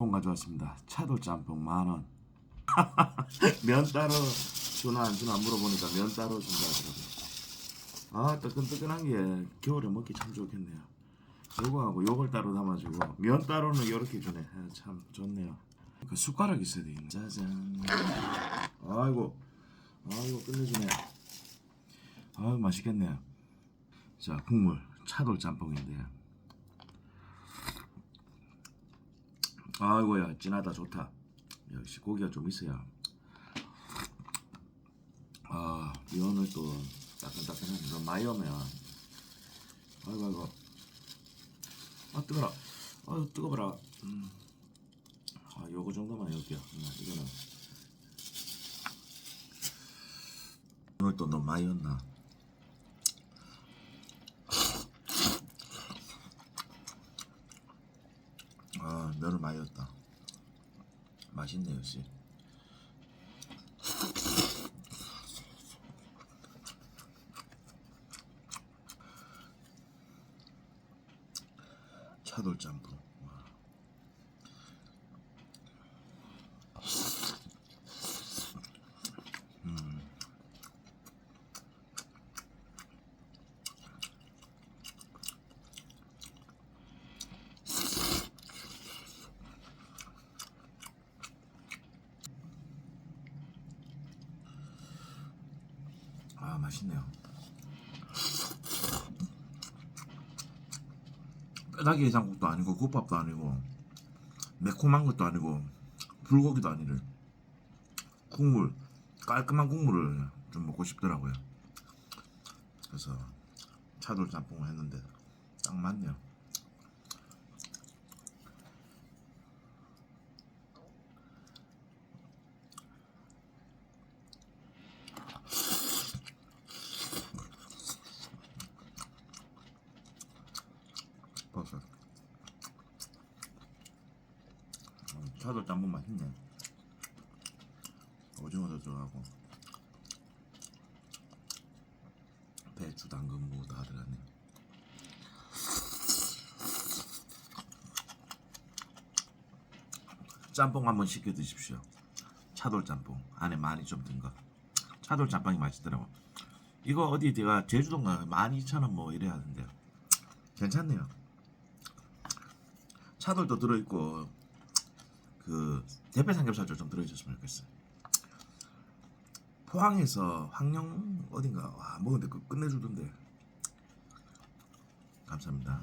짬뽕 가져왔습니다. 차돌 짬뽕 만 원. 면 따로 주나 안 주나 물어보니까 면 따로 준다 하더라고요. 아 뜨끈뜨끈한 게 겨울에 먹기 참 좋겠네요. 요거하고 요걸 따로 담아주고 면 따로는 이렇게 주네. 아, 참 좋네요. 그 숟가락 있어야 되겠네. 짜잔. 아이고, 아이고 끝내주네. 아유 맛있겠네요. 자 국물 차돌 짬뽕인데. 아이고야 진하다 좋다. 역시 고기가 좀 있어야. 아 면을 또 따끈따끈한 거 많이 오면. 아이고 아이고. 아 뜨거라. 아유 뜨거워라. 음. 아 요거 정도만 여기요. 음, 이거는. 오늘 또 너무 많이 였나 아 면을 많이 였다. 맛있네 역시 차돌 짬뽕 아 맛있네요. 뼈다귀 해장국도 아니고 국밥도 아니고 매콤한 것도 아니고 불고기도 아니래. 국물 깔끔한 국물을 좀 먹고 싶더라고요. 그래서 차돌 짬뽕을 했는데 딱 맞네요 음, 차돌 짬뽕 맛있네. 오징어도 들어가고. 배추 당근 무다 들어가네. 짬뽕 한번 시켜 드십시오. 차돌 짬뽕. 안에 많이 좀 든 거. 차돌 짬뽕이 맛있더라고. 이거 어디 제가 제주도인가 12,000원 뭐 이래야 하던데요. 괜찮네요. 차돌도 들어있고 그 대패 삼겹살도 좀 들어있었으면 좋겠어요. 포항에서 황령 어딘가 와 먹는데 그 끝내주던데. 감사합니다.